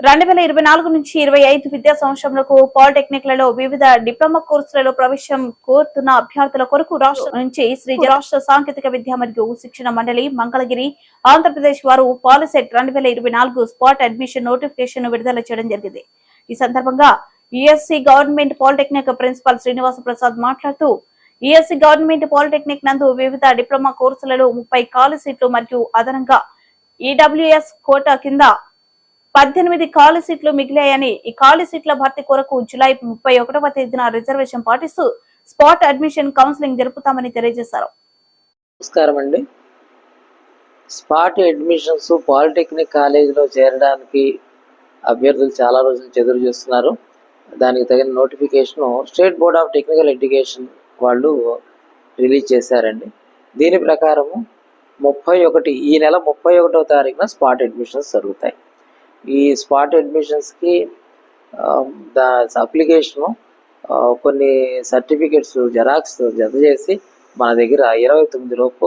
రెండు వేల ఇరవై నాలుగు నుంచి ఇరవై ఐదు విద్యా సంవత్సరంలో పాలిటెక్నిక్లలో వివిధ డిప్లొమా కోర్సులలో ప్రవేశం కోరుతున్న అభ్యర్థుల కొరకు రాష్ట్రం నుంచి శ్రీ రాష్ట్ర సాంకేతిక విద్య మరియు శిక్షణ మండలి మంగళగిరి ఆంధ్రప్రదేశ్ వారు పాలిసెట్ రెండు వేల ఇరవై నాలుగు స్పాట్ అడ్మిషన్ నోటిఫికేషన్ విడుదల చేయడం జరిగింది. ఈ సందర్భంగా USC government polytechnic principal Srinivasa Prasad మాట్లాడుతూ యుఎస్సి గవర్నమెంట్ పాలిటెక్నిక్ నందు వివిధ డిప్లొమా కోర్సులలో ముప్పై ఖాళీ సీట్లు మరియు అదనంగా ఈడబ్ల్యూఎస్ కోటా కింద పద్దెనిమిది ఖాళీ సీట్లు మిగిలాయని ఈ ఖాళీ సీట్ల భర్తీ కొరకు జులై ముప్పై ఒకటవ తేదీన రిజర్వేషన్ పాటిస్తూ స్పాట్ అడ్మిషన్ కౌన్సిలింగ్ జరుపుతామని తెలియజేశారు. నమస్కారం అండి. స్పాట్ అడ్మిషన్స్ పాలిటెక్నిక్ కాలేజీలో చేరడానికి అభ్యర్థులు చాలా రోజులు ఎదురు చూస్తున్నారు. దానికి తగిన notification state board of technical education వాళ్ళు రిలీజ్ చేశారండి. దీని ప్రకారము ముప్పై ఒకటి ఈ నెల ముప్పై ఒకటో తారీఖున స్పాట్ అడ్మిషన్స్ జరుగుతాయి. ఈ స్పాట్ అడ్మిషన్స్కి దా అప్లికేషను కొన్ని సర్టిఫికెట్స్ జెరాక్స్ జత చేసి మన దగ్గర ఇరవై తొమ్మిది లోపు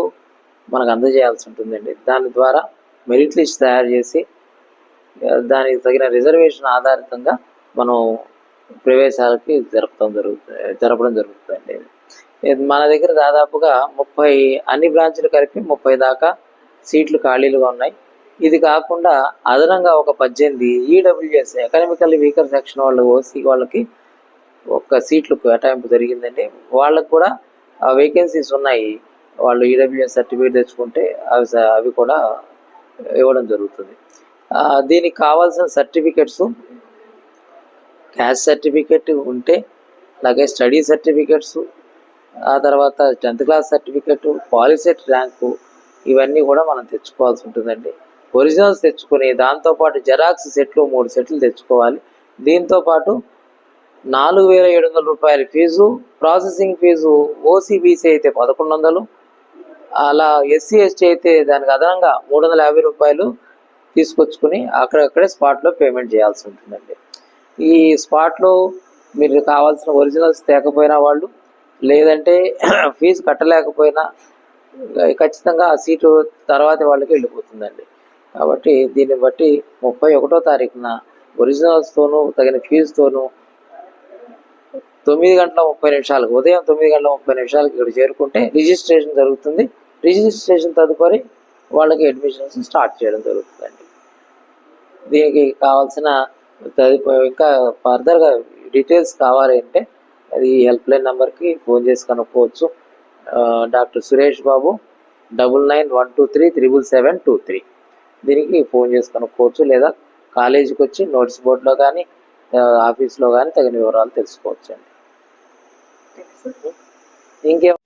మనకు అందజేయాల్సి ఉంటుందండి. దాని ద్వారా మెరిట్ లిస్ట్ తయారు చేసి దానికి తగిన రిజర్వేషన్ ఆధారితంగా మనం ప్రవేశాలకి జరపడం జరుగుతుంది జరపడం జరుగుతుందండి. ఇది మన దగ్గర దాదాపుగా ముప్పై అన్ని బ్రాంచ్లు కలిపి ముప్పై దాకా సీట్లు ఖాళీలుగా ఉన్నాయి. ఇది కాకుండా అదనంగా ఒక పద్దెనిమిది ఈడబ్ల్యూఎస్ ఎకనామికల్ వీకర్ సెక్షన్ వాళ్ళు ఓసీ వాళ్ళకి ఒక సీట్లు కేటాయింపు జరిగిందండి. వాళ్ళకు కూడా వేకెన్సీస్ ఉన్నాయి. వాళ్ళు ఈడబ్ల్యూఎస్ సర్టిఫికేట్ తెచ్చుకుంటే అవి స- అవి కూడా ఇవ్వడం జరుగుతుంది. దీనికి కావాల్సిన సర్టిఫికెట్స్ క్యాస్ట్ సర్టిఫికెట్ ఉంటే అలాగే స్టడీ సర్టిఫికెట్స్ ఆ తర్వాత tenth class certificate polycet rank ఇవన్నీ కూడా మనం తెచ్చుకోవాల్సి ఉంటుందండి. ఒరిజినల్స్ తెచ్చుకొని దాంతోపాటు జెరాక్స్ సెట్లు మూడు సెట్లు తెచ్చుకోవాలి. దీంతో పాటు నాలుగు వేల ఏడు వందల రూపాయల ఫీజు ప్రాసెసింగ్ ఫీజు ఓసీబీసీ అయితే పదకొండు వందలు అలా ఎస్సీ ఎస్టీ అయితే దానికి అదనంగా మూడు వందల యాభై రూపాయలు తీసుకొచ్చుకుని అక్కడక్కడే స్పాట్లో పేమెంట్ చేయాల్సి ఉంటుందండి. ఈ స్పాట్లో మీరు కావాల్సిన ఒరిజినల్స్ తేకపోయినా వాళ్ళు లేదంటే ఫీజు కట్టలేకపోయినా ఖచ్చితంగా ఆ సీటు తర్వాత వాళ్ళకి వెళ్ళిపోతుందండి. కాబట్టి దీన్ని బట్టి ముప్పై ఒకటో తారీఖున ఒరిజినల్స్తోనూ తగిన ఫీజుతోనూ తొమ్మిది గంటల ముప్పై నిమిషాలకు ఉదయం తొమ్మిది గంటల ముప్పై నిమిషాలకు ఇక్కడ చేరుకుంటే రిజిస్ట్రేషన్ జరుగుతుంది. రిజిస్ట్రేషన్ తదుపరి వాళ్ళకి అడ్మిషన్స్ స్టార్ట్ చేయడం జరుగుతుందండి. దీనికి కావాల్సిన తదుపరి ఇంకా ఫర్దర్గా డీటెయిల్స్ కావాలి అంటే అది హెల్ప్ లైన్ నెంబర్కి ఫోన్ చేసి కనుక్కోవచ్చు. Doctor Suresh Babu double nine one two three triple seven two three దీనికి ఫోన్ చేసి కనుక్కోవచ్చు లేదా కాలేజీకి వచ్చి నోటీస్ బోర్డులో కానీ ఆఫీస్లో కానీ తగిన వివరాలు తెలుసుకోవచ్చు అండి ఇంకేం